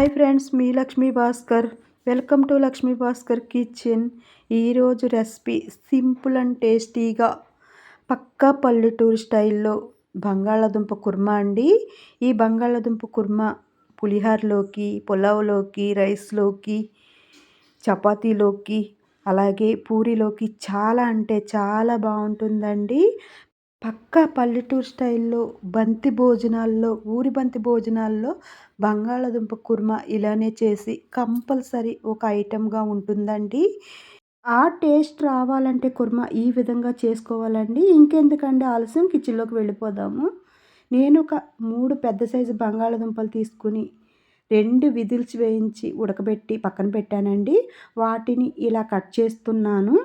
Hi friends me Lakshmi Bhaskar. Welcome to Lakshmi Bhaskar kitchen. ఈరోజు recipe simple and టేస్టీగా పక్కా పల్లెటూరు స్టైల్లో బంగాళాదుంప కుర్మా అండి. ఈ బంగాళాదుంప కుర్మా పులిహార్లోకి పులావ్లోకి రైస్లోకి చపాతీలోకి అలాగే పూరీలోకి చాలా అంటే చాలా బాగుంటుందండి. పక్కా పల్లెటూరు స్టైల్లో బంతి భోజనాల్లో ఊరి బంతి భోజనాల్లో బంగాళాదుంప కుర్మా ఇలానే చేసి కంపల్సరీ ఒక ఐటెంగా ఉంటుందండి. ఆ టేస్ట్ రావాలంటే కుర్మా ఈ విధంగా చేసుకోవాలండి. ఇంకెందుకండి ఆలస్యం? కిచెన్లోకి వెళ్ళిపోదాము. నేను ఒక మూడు పెద్ద సైజు బంగాళాదుంపలు తీసుకుని రెండు విదిల్చి వేయించి ఉడకబెట్టి పక్కన పెట్టానండి. వాటిని ఇలా కట్ చేస్తున్నాను.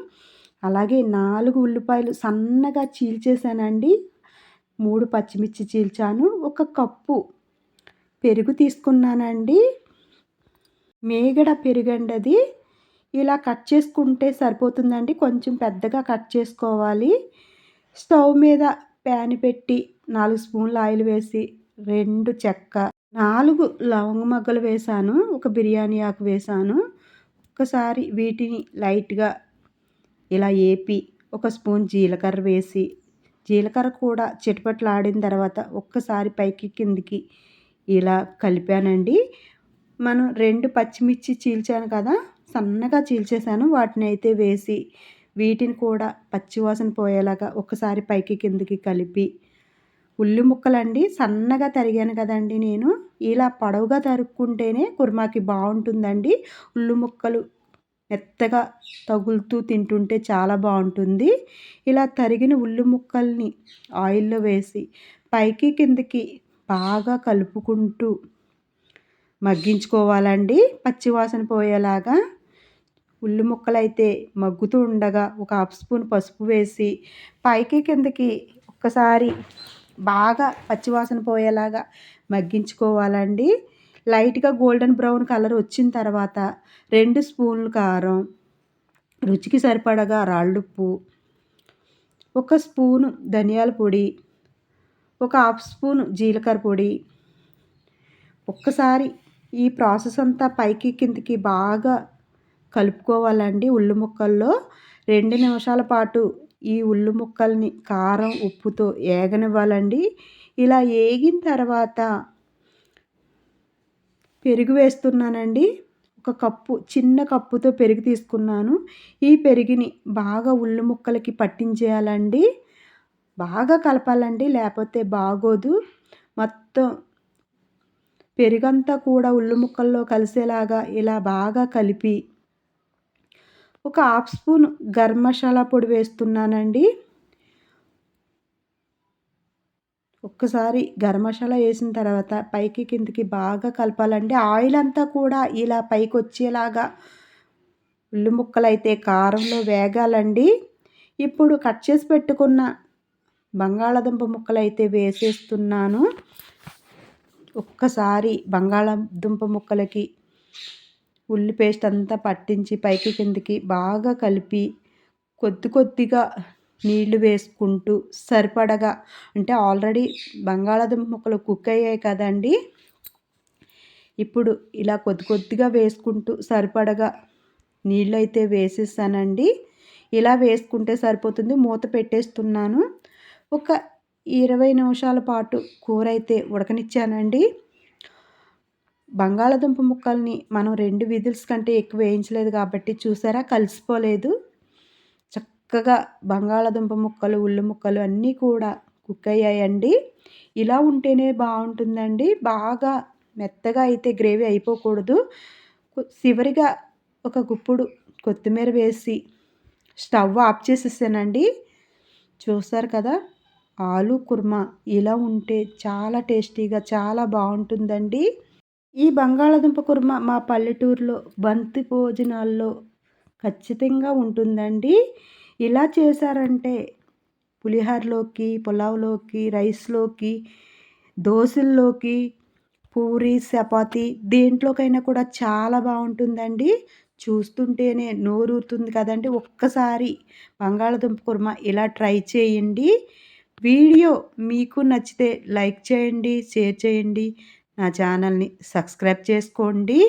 అలాగే నాలుగు ఉల్లిపాయలు సన్నగా చీల్చేసానండి. మూడు పచ్చిమిర్చి చీల్చాను. ఒక కప్పు పెరుగు తీసుకున్నానండి. మేగడ పెరుగండి అది ఇలా కట్ చేసుకుంటే సరిపోతుందండి. కొంచెం పెద్దగా కట్ చేసుకోవాలి. స్టవ్ మీద ప్యాన్ పెట్టి నాలుగు స్పూన్లు ఆయిల్ వేసి రెండు చెక్క నాలుగు లవంగ మగ్గలు వేసాను. ఒక బిర్యానీ ఆకు వేసాను. ఒకసారి వీటిని లైట్గా ఇలా ఏపి ఒక స్పూన్ జీలకర్ర వేసి జీలకర్ర కూడా చిటపట్లాడిన తర్వాత ఒక్కసారి పైకి కిందికి ఇలా కలిపానండి. మనం రెండు పచ్చిమిర్చి చీల్చాను కదా సన్నగా చీల్చేసాను వాటిని అయితే వేసి వీటిని కూడా పచ్చివాసన పోయేలాగా ఒకసారి పైకి కిందికి కలిపి. ఉల్లి ముక్కలండి సన్నగా తరిగాను కదండి నేను. ఇలా పొడవుగా తరుక్కుంటేనే కుర్మాకి బాగుంటుందండి. ఉల్లి ముక్కలు మెత్తగా తగులుతూ తింటుంటే చాలా బాగుంటుంది. ఇలా తరిగిన ఉల్లి ముక్కల్ని ఆయిల్లో వేసి పైకి కిందకి బాగా కలుపుకుంటూ మగ్గించుకోవాలండి. పచ్చివాసన పోయేలాగా ఉల్లి ముక్కలు అయితే మగ్గుతూ ఉండగా ఒక హాఫ్ స్పూన్ పసుపు వేసి పైకి కిందకి ఒక్కసారి బాగా పచ్చివాసన పోయేలాగా మగ్గించుకోవాలండి. లైట్గా గోల్డెన్ బ్రౌన్ కలర్ వచ్చిన తర్వాత రెండు స్పూన్లు కారం రుచికి సరిపడగా రాళ్ళుప్పు ఒక స్పూను ధనియాల పొడి ఒక హాఫ్ స్పూన్ జీలకర్ర పొడి. ఒక్కసారి ఈ ప్రాసెస్ అంతా పైకి కిందకి బాగా కలుపుకోవాలండి. ఉల్లి ముక్కల్లో రెండు నిమిషాల పాటు ఈ ఉల్లి ముక్కల్ని కారం ఉప్పుతో ఏగనివ్వాలండి. ఇలా ఏగిన తర్వాత పెరుగు వేస్తున్నానండి. ఒక కప్పు చిన్న కప్పుతో పెరుగు తీసుకున్నాను. ఈ పెరిగిని బాగా ఉల్లు ముక్కలకి పట్టించేయాలండి. బాగా కలపాలండి లేకపోతే బాగోదు. మొత్తం పెరుగంతా కూడా ఉల్లు ముక్కల్లో కలిసేలాగా ఇలా బాగా కలిపి ఒక హాఫ్ స్పూన్ గరం మసాలా పొడి వేస్తున్నానండి. ఒక్కసారి గరం మసాలా వేసిన తర్వాత పైకి కిందికి బాగా కలపాలండి. ఆయిల్ అంతా కూడా ఇలా పైకి వచ్చేలాగా ఉల్లి ముక్కలు అయితే కారంలో వేగాలండి. ఇప్పుడు కట్ చేసి పెట్టుకున్న బంగాళాదుంప ముక్కలు అయితే వేసేస్తున్నాను. ఒక్కసారి బంగాళాదుంప ముక్కలకి ఉల్లి పేస్ట్ అంతా పట్టించి పైకి కిందికి బాగా కలిపి కొద్ది కొద్దిగా నీళ్ళు వేసుకుంటూ సరిపడగా అంటే ఆల్రెడీ బంగాళాదుంప ముక్కలు కుక్ అయ్యాయి కదండి. ఇప్పుడు ఇలా కొద్ది కొద్దిగా వేసుకుంటూ సరిపడగా నీళ్ళు అయితే వేసేసానండి. ఇలా వేసుకుంటే సరిపోతుంది. మూత పెట్టేస్తున్నాను. ఒక ఇరవై నిమిషాల పాటు కూర అయితే ఉడకనిచ్చానండి. బంగాళాదుంప ముక్కల్ని మనం రెండు విజిల్స్ కంటే ఎక్కువ వేయించలేదు కాబట్టి చూసారా? కలిసిపోలేదు. చక్కగా బంగాళాదుంప ముక్కలు ఉల్లి ముక్కలు అన్నీ కూడా కుక్ అయ్యాయండి. ఇలా ఉంటేనే బాగుంటుందండి. బాగా మెత్తగా అయితే గ్రేవీ అయిపోకూడదు. చివరిగా ఒక గుప్పుడు కొత్తిమీర వేసి స్టవ్ ఆఫ్ చేసేసానండి. చూసారు కదా? ఆలు కుర్మా ఇలా ఉంటే చాలా టేస్టీగా చాలా బాగుంటుందండి. ఈ బంగాళాదుంప కుర్మా మా పల్లెటూరులో బంతి భోజనాల్లో ఖచ్చితంగా ఉంటుందండి. ఇలా చేశారంటే పులిహోరలోకి పులావ్లోకి రైస్లోకి దోశల్లోకి పూరి చపాతి దేంట్లోకైనా కూడా చాలా బాగుంటుందండి. చూస్తుంటేనే నోరూరుతుంది కదండి. ఒక్కసారి బంగాళదుంప కుర్మ ఇలా ట్రై చేయండి. వీడియో మీకు నచ్చితే లైక్ చేయండి షేర్ చేయండి. నా ఛానల్‌ని సబ్స్క్రైబ్ చేసుకోండి.